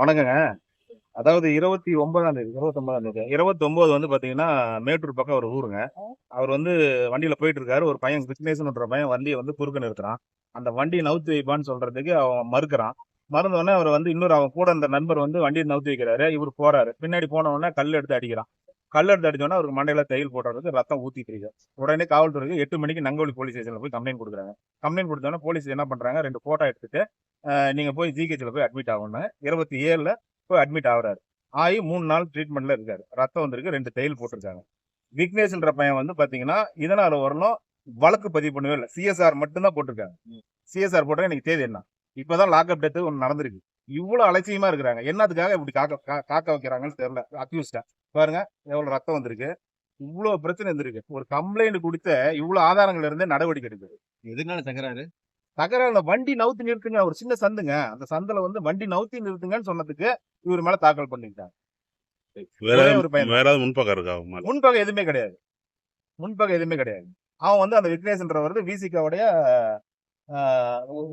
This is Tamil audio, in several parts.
வணக்கங்க. அதாவது இருபத்தி ஒன்பதாம் தேதி இருபத்தி ஒன்பதாம் தேதி. இருபத்தி ஒன்பது வந்து பாத்தீங்கன்னா மேட்டூர் பக்கம் ஒரு ஊருங்க. அவர் வந்து வண்டியில போயிட்டு இருக்காரு. ஒரு பையன் கிருஷ்ணேசன்ன்ற பையன் வண்டியை வந்து குறுக்க நிறுத்துறான். அந்த வண்டியை நவுத்து வைப்பான்னு சொல்றதுக்கு அவன் மறுக்கிறான். மறந்தவொடனே அவர் வந்து இன்னொரு அவன் கூட அந்த நண்பர் வந்து வண்டியை நவுத்து வைக்கிறாரு. இவர் போறாரு. பின்னாடி போனவொடனே கல் எடுத்து அடிக்கிறான். கல் எடுத்து அடிச்சோன்னா அவருக்கு மண்டையில தையல் போடுறதுக்கு ரத்தம் ஊத்திட்டு இருக்கு. உடனே காவல்துறைக்கு எட்டு மணிக்கு நங்கோலி போலீஸ் ஸ்டேஷன்ல போய் கம்ப்ளைண்ட் கொடுக்குறாங்க. கம்ப்ளைண்ட் கொடுத்தோன்னே போலீஸ் என்ன பண்றாங்க? ரெண்டு போட்டோ எடுத்துட்டு அஹ், நீங்க போய் ஜிஹெச்ல போய் அட்மிட் ஆகணும் இருபத்தி ஏழுல போய் அட்மிட் ஆகுறாரு. ஆகி மூணு நாள் ட்ரீட்மெண்ட்ல இருக்காரு. ரத்தம் வந்திருக்கு ரெண்டு தையல் போட்டிருக்காங்க. விக்னேஷ்ன்ற பையன் வந்து பாத்தீங்கன்னா இதனால வரணும் வழக்கு பதிவு பண்ணவே இல்லை. சிஎஸ்ஆர் மட்டும்தான் போட்டிருக்காங்க. சிஎஸ்ஆர் போட்டா எனக்கு தேதி என்ன? இப்பதான் லாக்அப் டெத்து ஒன்று நடந்திருக்கு. இவ்வளவு அலட்சியமா இருக்கிறாங்க. என்னத்துக்காக இப்படி காக்க கா- காக்க வைக்கிறாங்கன்னு தெரியல. அக்யூஸ்டா பாருங்க எவ்வளவு ரத்தம் வந்திருக்கு. இவ்வளவு பிரச்சனை இருந்திருக்கு. ஒரு கம்ப்ளைண்ட் கொடுத்த இவ்வளவு ஆதாரங்கள் இருந்தே நடவடிக்கை எடுக்குது. எதனால தகராறு தகராறுல வண்டி நவுத்தி நிறுத்துங்க ஒரு சின்ன சந்துங்க. அந்த சந்துல வந்து வண்டி நவுத்தி நிறுத்துங்கன்னு சொன்னதுக்கு இவர் மேல தாக்கல் பண்ணிட்டாங்க முன்பக்கம் இருக்கா? முன்பகை எதுவுமே கிடையாது. முன்பகை எதுவுமே கிடையாது. அவன் வந்து அந்த விக்னேஷ்ன்ற வந்து விசிகாவுடைய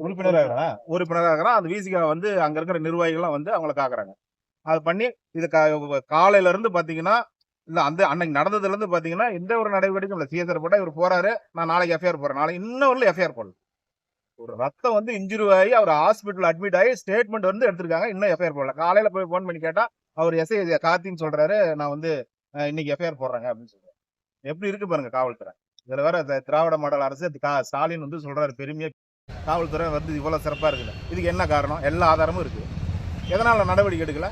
உறுப்பினராக இருக்கிறான் உறுப்பினராக இருக்கிறான் அந்த விசிகா வந்து அங்க இருக்கிற நிர்வாகிகள்லாம் வந்து அவங்கள காக்குறாங்க. அது பண்ணி இது காலையில இருந்து பாத்தீங்கன்னா இல்ல அந்த அன்னைக்கு நடந்ததுல இருந்து பாத்தீங்கன்னா எந்த ஒரு நடவடிக்கையும் இல்ல. சிஎஸ்ஆர் போட்டா இவர் போறாரு. நான் நாளைக்கு எஃப்ஐஆர் போறேன். நாளைக்கு இன்னும் வரல எஃப்ஐஆர் போடல ரத்தம் வந்து இன்ஜுரி ஆகி அவர் ஹாஸ்பிட்டல் அட்மிட் ஆகி ஸ்டேட்மெண்ட் வந்து எடுத்திருக்காங்க. இன்னும் எஃப்ஐஆர் போடல. காலையில போய் ஃபோன் பண்ணி கேட்டா அவர் எஸ்ஐ கார்த்தின்னு சொல்றாரு நான் வந்து இன்னைக்கு எஃப்ஐஆர் போடுறாங்க அப்படின்னு சொல்றாரு. எப்படி இருக்கு பாருங்க காவல்துறை. இதுல வேற திராவிட மாடல் அரசு கா- ஸ்டாலின் வந்து சொல்றாரு பெருமையா. காவல்துறை வந்து இவ்வளவு சிறப்பா இருக்குது இதுக்கு என்ன காரணம்? எல்லா ஆதாரமும் இருக்கு. எதனால நடவடிக்கை எடுக்கல?